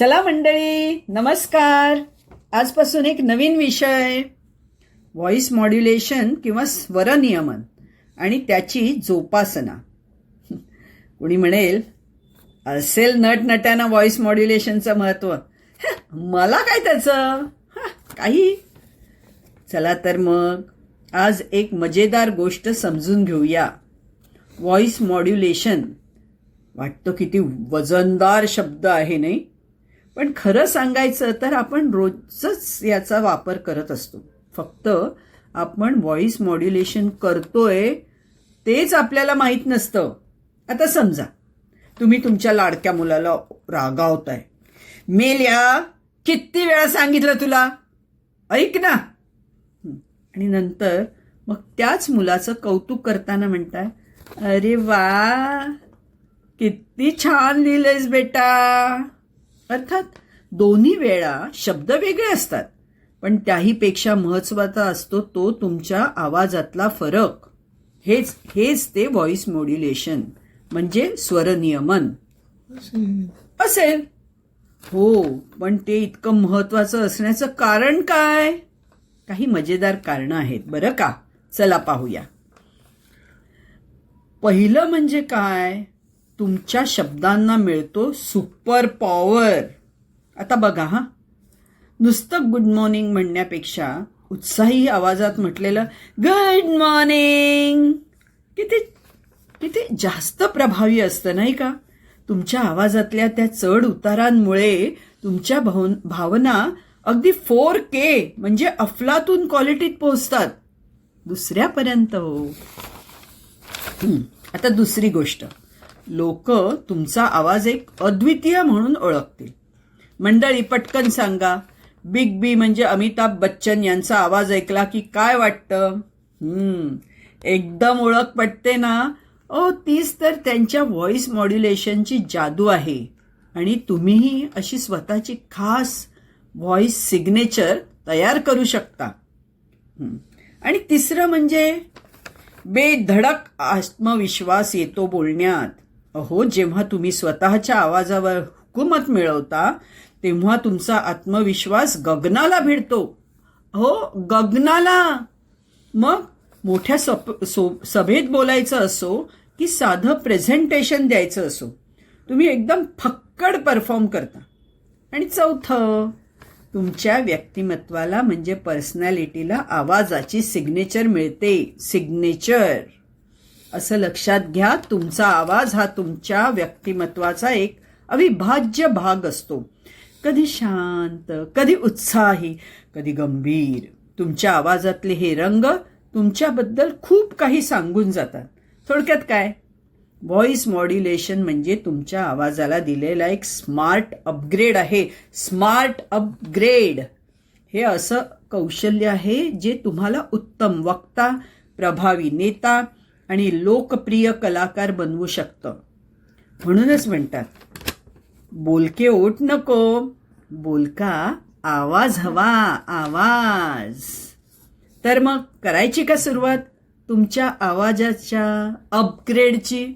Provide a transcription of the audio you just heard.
चला मंडळी नमस्कार. आजपासून एक नवीन विषय व्हॉइस मॉड्युलेशन किंवा स्वरनियमन आणि त्याची जोपासना. कुणी म्हणेल असेल नट नट्यानं व्हॉइस मॉड्युलेशनचं महत्त्व मला काय त्याचं? काही. चला तर मग आज एक मजेदार गोष्ट समजून घेऊया. व्हॉइस मॉड्युलेशन वाटतं किती वजनदार शब्द आहे नाही? पण खरं सांगायचं तर आपण रोजच याचा वापर करत असतो. फक्त आपण व्हॉइस मॉड्युलेशन करतोय तेच आपल्याला माहीत नसतं. आता समजा तुम्ही तुमच्या लाडक्या मुलाला रागावताय. मेल्या किती वेळा सांगितलं तुला? ऐक ना. आणि नंतर मग त्याच मुलाचं कौतुक करताना म्हणताय अरे वा किती छान लिहिलंयस बेटा. अर्थात दोन्ही वेळा शब्द वेगळे असतात पण त्याहीपेक्षा महत्त्वाचा असतो तो तुमच्या आवाजातला फरक. हेच हेच ते व्हॉइस मॉड्युलेशन म्हणजे स्वरनियमन असेल. हो पण ते इतकं महत्वाचं असण्याचं कारण काय? काही मजेदार कारण आहेत बरं का? चला पाहूया. पहिलं म्हणजे काय? तुमच्या शब्दांना मिळतो सुपर पॉवर आता बघा हा. नुसतं गुड मॉर्निंग म्हणण्यापेक्षा उत्साही आवाजात म्हटलेलं गुड मॉर्निंग किती किती जास्त प्रभावी असतं नाही का? तुमच्या आवाजातल्या त्या चढ उतारांमुळे तुमच्या भावन- भावना अगदी फोर के म्हणजे अफलातून क्वालिटीत पोहोचतात. दुसऱ्यापर्यंत हो. आता दुसरी गोष्ट. लोक तुमचा आवाज एक अद्वितीय म्हणून ओळखतील. मंडळी पटकन सांगा. बिग बी म्हणजे अमिताभ बच्चन यांचा आवाज ऐकला की काय वाटतं? हम्म. एकदम ओळख पटते ना? ओ तीच तर त्यांच्या व्हॉइस मॉड्युलेशनची जादू आहे. आणि तुम्हीही अशी स्वतःची खास व्हॉइस सिग्नेचर तयार करू शकता. आणि तिसरं म्हणजे बेधडक आत्मविश्वास येतो बोलण्यात. अहो जेव्हा तुम्ही स्वतःच्या आवाजावर हुकूमत मिळवता तेव्हा तुमचा आत्मविश्वास गगनाला भिडतो. हो गगनाला! मग मोठ्या सप- सो- सभेत बोलायचं असो की साधं प्रेझेंटेशन द्यायचं असो तुम्ही एकदम फक्कड परफॉर्म करता. आणि चौथं तुमच्या व्यक्तिमत्वाला म्हणजे पर्सनॅलिटीला आवाजाची सिग्नेचर मिळते. सिग्नेचर असं लक्षात घ्या तुमचा आवाज हा तुमच्या व्यक्तिमत्वाचा एक अविभाज्य भाग असतो. कधी शांत कधी उत्साही कधी गंभीर. तुमच्या आवाजातले हे रंग तुमच्याबद्दल खूप काही सांगून जातात. थोडक्यात काय? व्हॉइस मॉड्युलेशन म्हणजे तुमच्या आवाजाला दिलेला एक स्मार्ट अपग्रेड आहे. स्मार्ट अपग्रेड हे असं कौशल्य आहे जे तुम्हाला उत्तम वक्ता प्रभावी नेता आणि लोकप्रिय कलाकार बनवू शकतं. म्हणूनच म्हणतात बोलके ओठ नको बोलका आवाज हवा आवाज. तर मग करायची का सुरुवात? तुमच्या आवाजाच्या अपग्रेडची